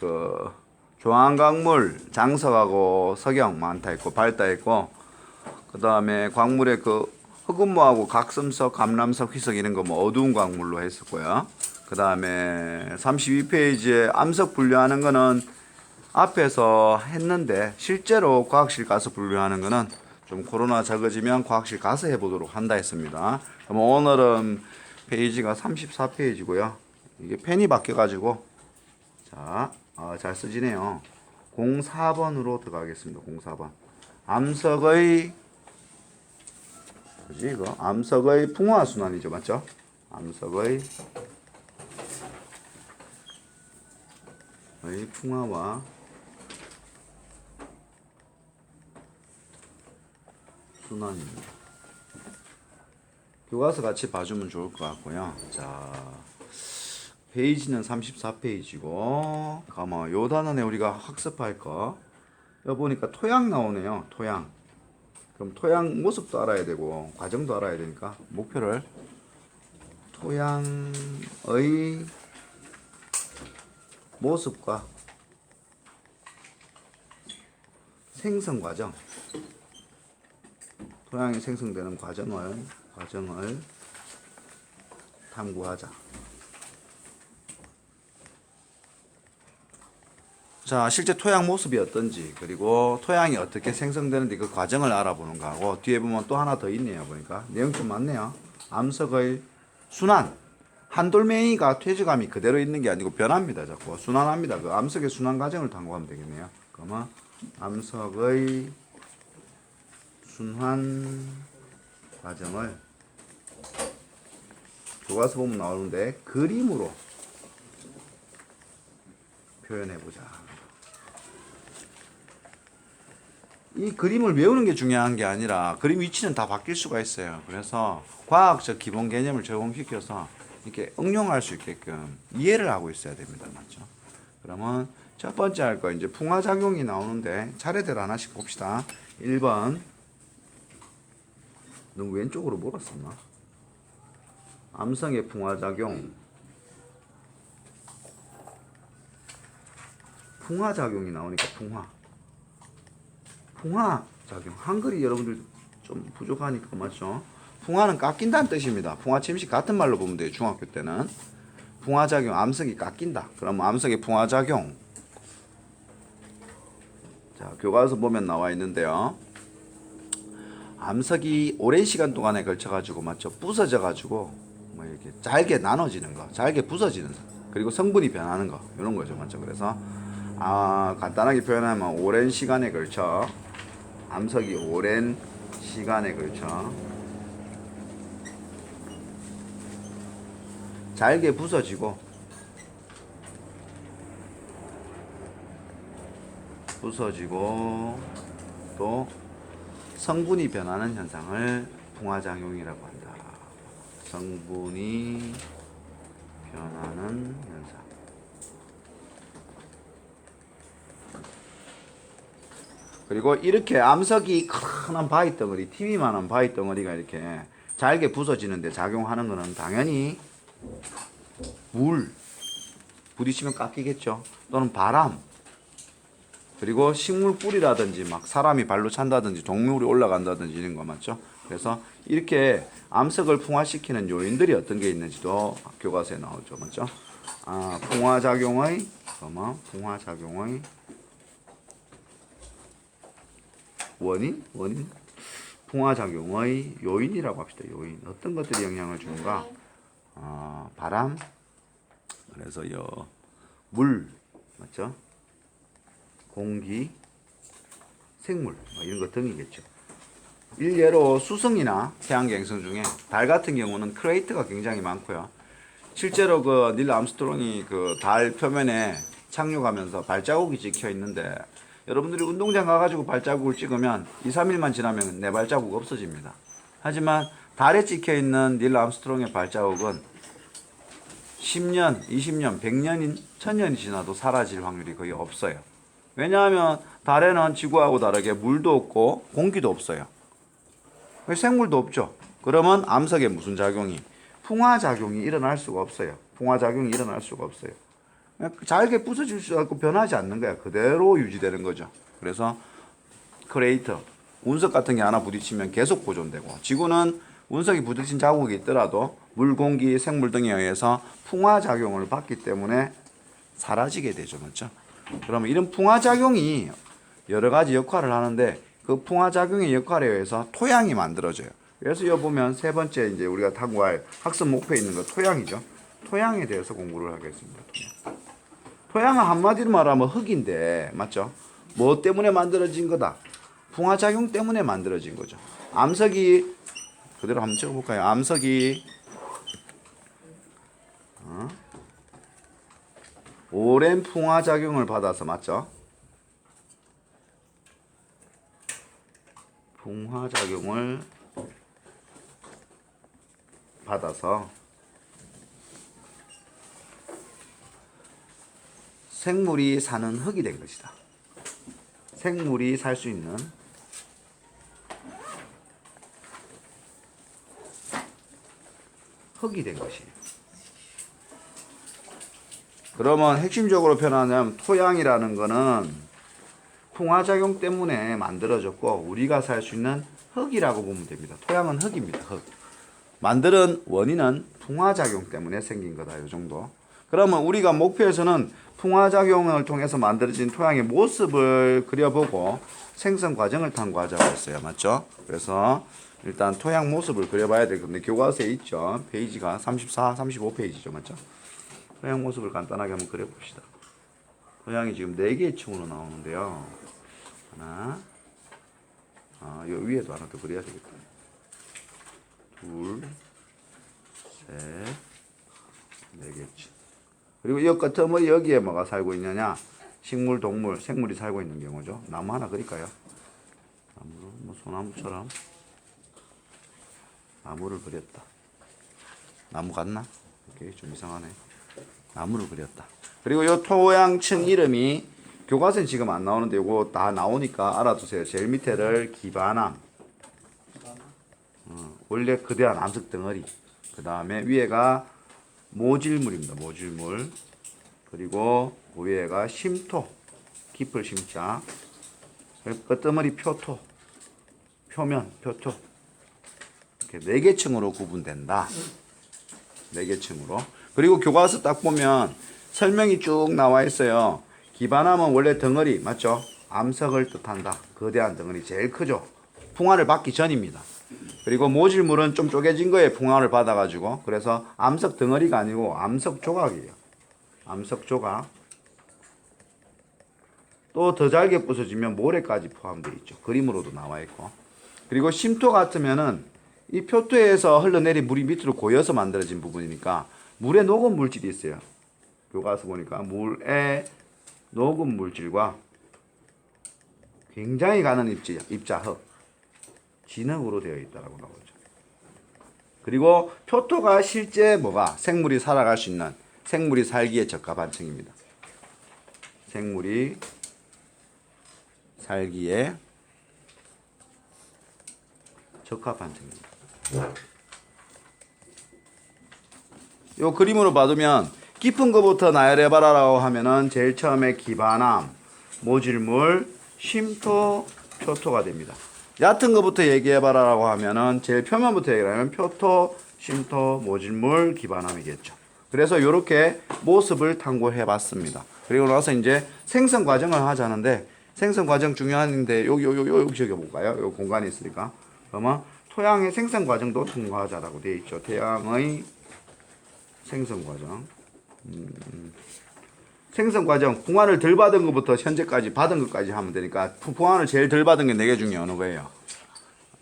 그 조항광물 장석하고 석영 많다 있고 밝다 있고 그 다음에 광물에 그 흑음모하고 각섬석, 감람석, 희석 이런 거 뭐 어두운 광물로 했었고요. 그 다음에 32페이지에 암석 분류하는 거는 앞에서 했는데 실제로 과학실 가서 분류하는 거는 좀 코로나 적어지면 과학실 가서 해보도록 한다 했습니다. 그럼 오늘은 페이지가 34페이지고요. 이게 펜이 바뀌어가지고 자, 아, 잘 쓰지네요. 04번으로 들어가겠습니다. 04번. 암석의 그지 이거 암석의 풍화 순환이죠, 맞죠? 암석의 의 풍화와 순환입니다. 교과서 같이 봐주면 좋을 것 같고요. 자, 페이지는 34페이지고, 가만, 요 단원에 우리가 학습할 거. 여기 보니까 토양 나오네요. 토양. 그럼 토양 모습도 알아야 되고, 과정도 알아야 되니까, 목표를 토양의 모습과 생성 과정. 토양이 생성되는 과정을, 과정을 탐구하자. 자, 실제 토양 모습이 어떤지, 그리고 토양이 어떻게 생성되는지 그 과정을 알아보는 거하고, 뒤에 보면 또 하나 더 있네요, 보니까. 내용 좀 많네요. 암석의 순환. 한돌멩이가 퇴적감이 그대로 있는 게 아니고 변합니다, 자꾸. 순환합니다. 그 암석의 순환 과정을 탐구하면 되겠네요. 그러면 암석의 순환 과정을 교과서 보면 나오는데 그림으로 표현해 보자. 이 그림을 외우는 게 중요한 게 아니라 그림 위치는 다 바뀔 수가 있어요. 그래서 과학적 기본 개념을 적용시켜서 이렇게 응용할 수 있게끔 이해를 하고 있어야 됩니다. 맞죠? 그러면 첫 번째 할 거 이제 풍화작용이 나오는데 차례대로 하나씩 봅시다. 1번 너무 왼쪽으로 몰았었나? 암성의 풍화작용 풍화작용이 나오니까 풍화 풍화 작용 한글이 여러분들 좀 부족하니까 맞죠? 풍화는 깎인다는 뜻입니다. 풍화 침식 같은 말로 보면 돼요. 중학교 때는 풍화 작용 암석이 깎인다. 그럼 암석의 풍화 작용 자 교과서 보면 나와 있는데요. 암석이 오랜 시간 동안에 걸쳐 가지고 맞죠 부서져 가지고 뭐 이렇게 잘게 나눠지는 거 잘게 부서지는 거 그리고 성분이 변하는 거 이런 거죠 맞죠 그래서 아 간단하게 표현하면 오랜 시간에 걸쳐 암석이 오랜 시간에 걸쳐 잘게 부서지고 부서지고 또 성분이 변하는 현상을 풍화작용이라고 한다. 성분이 변하는 현상. 그리고 이렇게 암석이 큰 바위 덩어리, TV만한 바위 덩어리가 이렇게 잘게 부서지는데 작용하는 것은 당연히 물, 부딪히면 깎이겠죠. 또는 바람, 그리고 식물 뿌리라든지 막 사람이 발로 찬다든지 동물이 올라간다든지 이런 거 맞죠? 그래서 이렇게 암석을 풍화시키는 요인들이 어떤 게 있는지도 교과서에 나오죠, 맞죠? 아, 풍화작용의 그러면 풍화작용의 원인, 원인, 풍화작용의 요인이라고 합시다. 요인 어떤 것들이 영향을 주는가? 아, 바람, 그래서 여 물 맞죠? 공기, 생물 뭐 이런 것 등이겠죠. 일례로 수성이나 태양갱성 중에 달 같은 경우는 크레이트가 굉장히 많고요. 실제로 그 닐 암스트롱이 그 달 표면에 착륙하면서 발자국이 찍혀 있는데 여러분들이 운동장 가가지고 발자국을 찍으면 2, 3일만 지나면 내 발자국 없어집니다. 하지만 달에 찍혀 있는 닐 암스트롱의 발자국은 10년, 20년, 100년인 1000년이 지나도 사라질 확률이 거의 없어요. 왜냐하면 달에는 지구하고 다르게 물도 없고 공기도 없어요. 생물도 없죠. 그러면 암석에 무슨 작용이? 풍화작용이 일어날 수가 없어요. 풍화작용이 일어날 수가 없어요. 잘게 부서질 수 없고 변하지 않는 거야. 그대로 유지되는 거죠. 그래서 크레이터 운석 같은 게 하나 부딪히면 계속 보존되고 지구는 운석이 부딪힌 자국이 있더라도 물, 공기, 생물 등에 의해서 풍화 작용을 받기 때문에 사라지게 되죠. 맞죠? 그러면 이런 풍화 작용이 여러 가지 역할을 하는데 그 풍화 작용의 역할에 의해서 토양이 만들어져요. 그래서 여기 보면 세 번째 이제 우리가 탐구할 학습 목표에 있는 거 토양이죠. 토양에 대해서 공부를 하겠습니다. 토양. 토양은 한마디로 말하면 흙인데 맞죠? 뭐 때문에 만들어진 거다? 풍화 작용 때문에 만들어진 거죠. 암석이 그대로 한번 찍어볼까요? 암석이 어? 오랜 풍화 작용을 받아서 맞죠? 풍화 작용을 받아서 생물이 사는 흙이 된 것이다. 생물이 살 수 있는 흙이 된 것이에요. 그러면 핵심적으로 표현하자면 토양이라는 거는 풍화작용 때문에 만들어졌고 우리가 살 수 있는 흙이라고 보면 됩니다. 토양은 흙입니다. 흙. 만드는 원인은 풍화작용 때문에 생긴 거다. 이 정도. 그러면 우리가 목표에서는 풍화작용을 통해서 만들어진 토양의 모습을 그려보고 생성 과정을 탐구하자고 했어요. 맞죠? 그래서 일단 토양 모습을 그려봐야 되겠는데 교과서에 있죠. 페이지가 34, 35페이지죠. 맞죠? 토양 모습을 간단하게 한번 그려봅시다. 토양이 지금 4개의 층으로 나오는데요. 하나, 아, 요 위에도 하나 더 그려야 되겠다. 둘, 셋, 네 개치. 그리고 이 끝머리 여기에 뭐가 살고 있느냐? 식물, 동물, 생물이 살고 있는 경우죠. 나무 하나 그릴까요? 나무로, 뭐 소나무처럼 나무를 그렸다. 나무 같나? 오케이, 좀 이상하네. 나무를 그렸다. 그리고 요 토양층 이름이 교과서는 지금 안 나오는데 요거 다 나오니까 알아두세요. 제일 밑에를 기반암. 어, 원래 거대한 암석 덩어리. 그 다음에 위에가 모질물입니다. 모질물. 그리고 그 위에가 심토. 깊을 심자. 끝머리 표토. 표면, 표토. 이렇게 네 개 층으로 구분된다. 네 개 층으로. 그리고 교과서 딱 보면 설명이 쭉 나와 있어요. 기반암은 원래 덩어리 맞죠? 암석을 뜻한다. 거대한 덩어리 제일 크죠. 풍화를 받기 전입니다. 그리고 모질물은 좀 쪼개진 거에 풍화를 받아가지고 그래서 암석 덩어리가 아니고 암석 조각이에요. 암석 조각. 또 더 잘게 부서지면 모래까지 포함되어 있죠. 그림으로도 나와 있고. 그리고 심토 같으면은 이 표토에서 흘러내린 물이 밑으로 고여서 만들어진 부분이니까 물에 녹은 물질이 있어요. 교과서 보니까 물에 녹은 물질과 굉장히 가는 입자, 입자흙, 진흙으로 되어 있다라고 나오죠. 그리고 표토가 실제 뭐가 생물이 살아갈 수 있는 생물이 살기에 적합한 층입니다. 생물이 살기에 적합한 층입니다. 요 그림으로 받으면 깊은 것부터 나열해봐라라고 하면은 제일 처음에 기반암, 모질물, 쉼토, 표토가 됩니다. 얕은 것부터 얘기해봐라라고 하면은 제일 표면부터 얘기하면 표토, 쉼토, 모질물, 기반암이겠죠. 그래서 이렇게 모습을 탐구해봤습니다. 그리고 나서 이제 생성 과정을 하자는데 생성 과정 중요한데 여기 여기 여기 여기 저기 볼까요? 요 공간이 있으니까 그러면 토양의 생성 과정도 통과하자라고 되어 있죠. 태양의 생성 과정. 음, 생성 과정 풍화를 덜 받은 것부터 현재까지 받은 것까지 하면 되니까 푸- 풍화를 제일 덜 받은 게 네 개 중에 어느 거예요?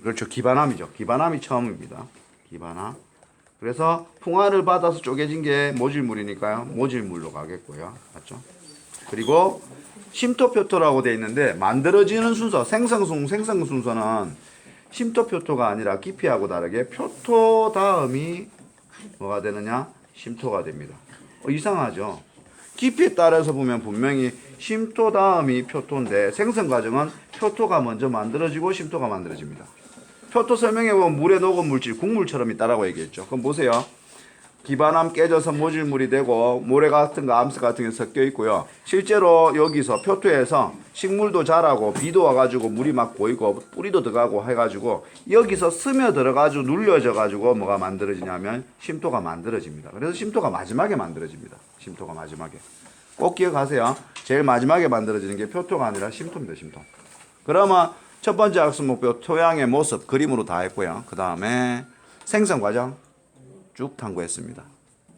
그렇죠. 기반암이죠. 기반암이 처음입니다. 기반암. 그래서 풍화를 받아서 쪼개진 게 모질물이니까요. 모질물로 가겠고요. 맞죠? 그리고 심토표토라고 되어 있는데 만들어지는 순서, 생성순, 생성 순서는 심토표토가 아니라 깊이하고 다르게 표토 다음이 뭐가 되느냐? 심토가 됩니다. 어, 이상하죠? 깊이에 따라서 보면 분명히 심토 다음이 표토인데 생성 과정은 표토가 먼저 만들어지고 심토가 만들어집니다. 표토 설명해 보면 물에 녹은 물질 국물처럼 있다라고 얘기했죠. 그럼 보세요. 기반암 깨져서 모질물이 되고 모래 같은 거 암석 같은 게 섞여 있고요. 실제로 여기서 표토에서 식물도 자라고 비도 와가지고 물이 막 보이고 뿌리도 들어가고 해가지고 여기서 스며 들어가지고 눌려져 가지고 뭐가 만들어지냐면 쉼토가 만들어집니다. 그래서 쉼토가 마지막에 만들어집니다. 쉼토가 마지막에 꼭 기억하세요. 제일 마지막에 만들어지는 게 표토가 아니라 쉼토입니다. 쉼토. 그러면 첫 번째 학습 목표 토양의 모습 그림으로 다 했고요. 그 다음에 생성 과정 쭉 탐구했습니다.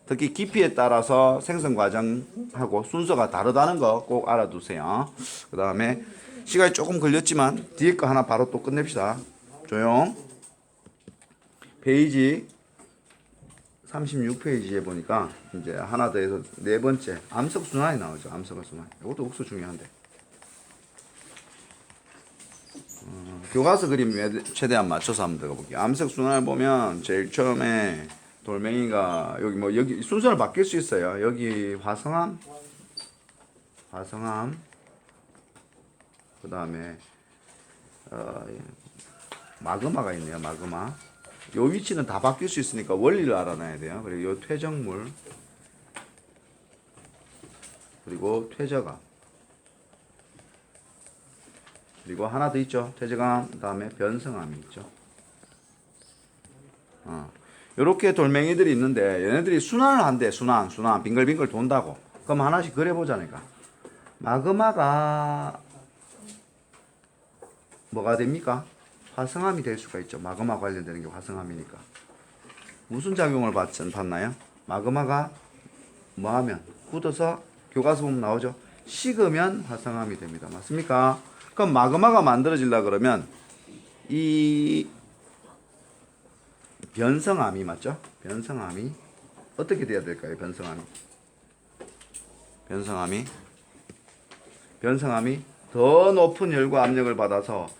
특히 깊이에 따라서 생성 과정하고 순서가 다르다는 거 꼭 알아두세요. 그 다음에 시간이 조금 걸렸지만 뒤에 거 하나 바로 또 끝냅시다. 조용. 페이지 36페이지에 보니까 이제 하나 더 해서 네 번째 암석 순환이 나오죠. 암석 순환. 이것도 국수 중요한데. 어, 교과서 그림 최대한 맞춰서 한번 들어가 볼게요. 암석 순환을 보면 제일 처음에 돌멩이가 여기 뭐 여기 순서를 바뀔 수 있어요. 여기 화성암, 화성암, 그 다음에 어, 마그마가 있네요. 마그마. 요 위치는 다 바뀔 수 있으니까 원리를 알아놔야 돼요. 그리고 요 퇴적물, 그리고 퇴적암. 그리고 하나 더 있죠. 퇴적암, 그다음에 변성암이 있죠. 어. 요렇게 돌멩이들이 있는데 얘네들이 순환을 한대. 순환, 순환. 빙글빙글 돈다고. 그럼 하나씩 그려 보자니까. 마그마가 뭐가 됩니까? 화성암이 될 수가 있죠. 마그마 관련되는 게 화성암이니까. 무슨 작용을 받, 받나요? 마그마가 뭐 하면 굳어서 교과서 보면 나오죠. 식으면 화성암이 됩니다. 맞습니까? 그럼 마그마가 만들어질라 그러면 이 변성암이 맞죠? 변성암이 어떻게 돼야 될까요? 변성암이 변성암이 변성암이 더 높은 열과 압력을 받아서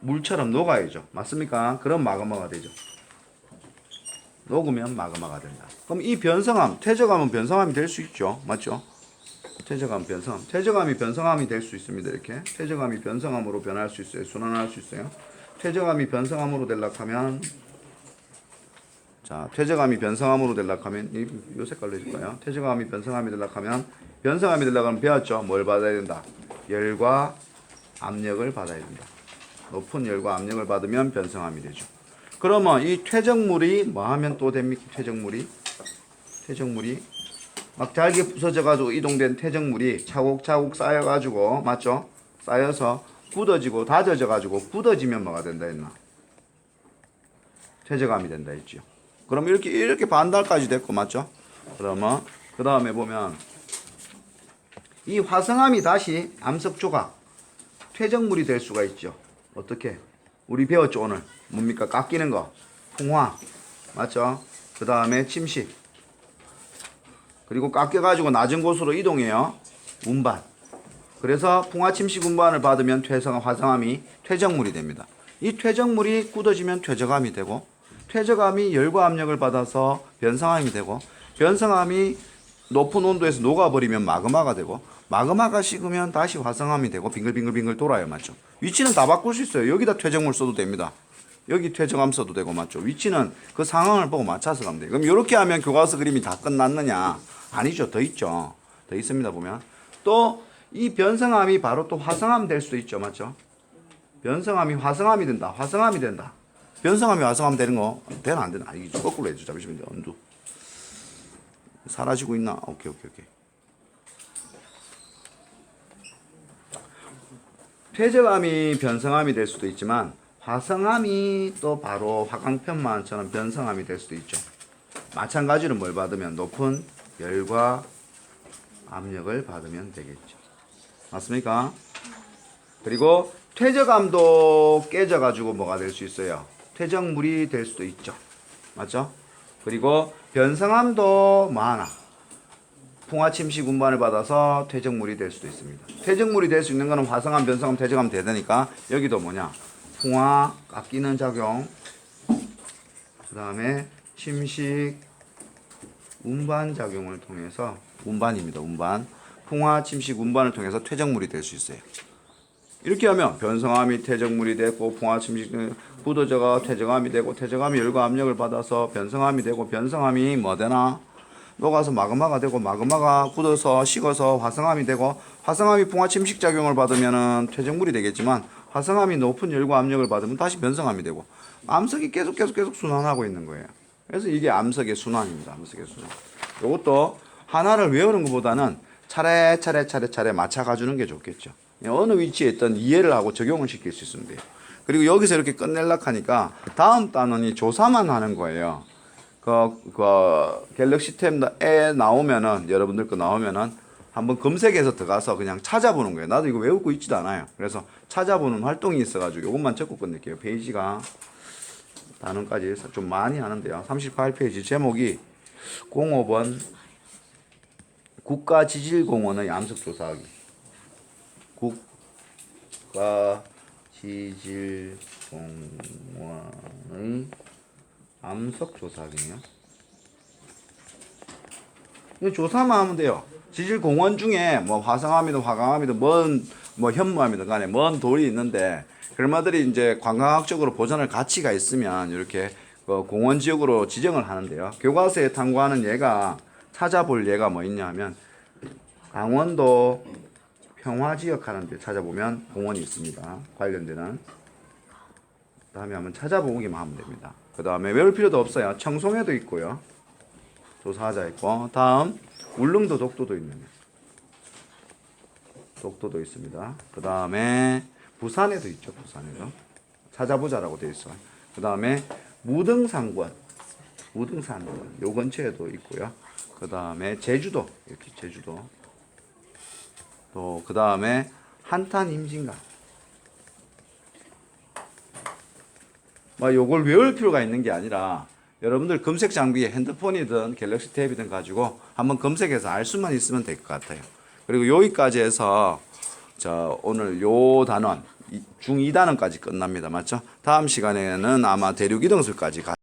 물처럼 녹아야죠. 맞습니까? 그럼 마그마가 되죠. 녹으면 마그마가 된다. 그럼 이 변성암, 퇴적암은 변성암이 될 수 있죠. 맞죠? 퇴적암, 변성암. 퇴적암이 변성암이 될 수 있습니다. 이렇게. 퇴적암이 변성암으로 변할 수 있어요. 순환할 수 있어요. 퇴적암이 변성암으로 될락하면 자, 퇴적암이 변성암으로 될락하면 이, 요 색깔로 해줄까요? 퇴적암이 변성암이 될락하면 변성암이 될락하면 배웠죠. 뭘 받아야 된다. 열과 압력을 받아야 된다. 높은 열과 압력을 받으면 변성암이 되죠. 그러면 이 퇴적물이 뭐 하면 또 됩니까? 퇴적물이 퇴적물이 막 잘게 부서져 가지고 이동된 퇴적물이 차곡차곡 쌓여 가지고 맞죠? 쌓여서 굳어지고 다져져 가지고 굳어지면 뭐가 된다 했나? 퇴적암이 된다 했죠. 그럼 이렇게 이렇게 반달까지 됐고 맞죠? 그러면 그 다음에 보면 이 화성암이 다시 암석 조각 퇴적물이 될 수가 있죠. 어떻게? 우리 배웠죠 오늘 뭡니까 깎이는 거 풍화 맞죠? 그 다음에 침식 그리고 깎여가지고 낮은 곳으로 이동해요 운반 그래서 풍화 침식 운반을 받으면 퇴성 화성암이 퇴적물이 됩니다. 이 퇴적물이 굳어지면 퇴적암이 되고 퇴적암이 열과 압력을 받아서 변성암이 되고 변성암이 높은 온도에서 녹아버리면 마그마가 되고 마그마가 식으면 다시 화성암이 되고 빙글빙글빙글 돌아요 맞죠? 위치는 다 바꿀 수 있어요. 여기다 퇴적물 써도 됩니다. 여기 퇴적암 써도 되고 맞죠? 위치는 그 상황을 보고 맞춰서 가면 돼요. 그럼 이렇게 하면 교과서 그림이 다 끝났느냐? 아니죠. 더 있죠. 더 있습니다 보면. 또 이 변성암이 바로 또 화성암 될 수도 있죠 맞죠? 변성암이 화성암이 된다. 화성암이 된다 변성암이 화성암 되는 거 되나 안 되나 아, 이게 거꾸로 해줘 잠시만요 언두 사라지고 있나 오케이 오케이 오케이 퇴적암이 변성암이 될 수도 있지만 화성암이 또 바로 화강편만처럼 변성암이 될 수도 있죠. 마찬가지로 뭘 받으면 높은 열과 압력을 받으면 되겠죠. 맞습니까? 그리고 퇴적암도 깨져가지고 뭐가 될 수 있어요? 퇴적물이 될 수도 있죠. 맞죠? 그리고 변성암도 많아. 풍화침식 운반을 받아서 퇴적물이 될 수도 있습니다. 퇴적물이 될 수 있는 거는 화성암, 변성암, 퇴적암 되니까 여기도 뭐냐? 풍화 깎이는 작용. 그 다음에 침식 운반 작용을 통해서 운반입니다. 운반. 풍화 침식 운반을 통해서 퇴적물이 될 수 있어요. 이렇게 하면 변성암이 퇴적물이 되고 풍화 침식 굳어져가 퇴적암이 되고 퇴적암이 열과 압력을 받아서 변성암이 되고 변성암이 뭐 되나 녹아서 마그마가 되고 마그마가 굳어서 식어서 화성암이 되고 화성암이 풍화 침식 작용을 받으면은 퇴적물이 되겠지만 화성암이 높은 열과 압력을 받으면 다시 변성암이 되고 암석이 계속 계속 계속 순환하고 있는 거예요. 그래서 이게 암석의 순환입니다. 암석의 순환. 이것도 하나를 외우는 것보다는 차례 차례 차례 차례 맞춰 가주는 게 좋겠죠. 어느 위치에 있던 이해를 하고 적용을 시킬 수 있으면 돼요. 그리고 여기서 이렇게 끝낼락 하니까 다음 단원이 조사만 하는 거예요. 그, 그 갤럭시 탭에 나오면은 여러분들 거 나오면은 한번 검색해서 들어가서 그냥 찾아보는 거예요. 나도 이거 외우고 있지도 않아요. 그래서 찾아보는 활동이 있어가지고 이것만 적고 끝낼게요. 페이지가 단원까지 좀 많이 하는데요. 38페이지 제목이 05번 국가지질공원의 암석조사하기. 국가 지질공원의 암석조사하기네요. 이거 조사만 하면 돼요. 지질공원 중에 뭐 화성암이든 화강암이든 먼 뭐 현무암이든 간에 먼 돌이 있는데 그마들이 이제 관광학적으로 보존할 가치가 있으면 이렇게 그 공원 지역으로 지정을 하는데요. 교과서에 탐구하는 예가 찾아볼 예가 뭐 있냐면 강원도 평화지역 하는데 찾아보면 공원이 있습니다. 관련되는 다음에 한번 찾아보기만 하면 됩니다. 그 다음에 외울 필요도 없어요. 청송에도 있고요. 조사하자 있고 다음 울릉도 독도도 있네요. 독도도 있습니다. 그 다음에 부산에도 있죠. 부산에도 찾아보자라고 되어 있어요. 그 다음에 무등산권, 무등산권 요 근처에도 있고요. 그 다음에 제주도 이렇게 제주도 또 그 다음에 한탄 임진강 뭐 요걸 외울 필요가 있는 게 아니라 여러분들 검색 장비에 핸드폰이든 갤럭시 탭이든 가지고 한번 검색해서 알 수만 있으면 될 것 같아요. 그리고 여기까지 해서 자 오늘 요 단원 중 2단원까지 끝납니다. 맞죠? 다음 시간에는 아마 대륙 이동설까지 가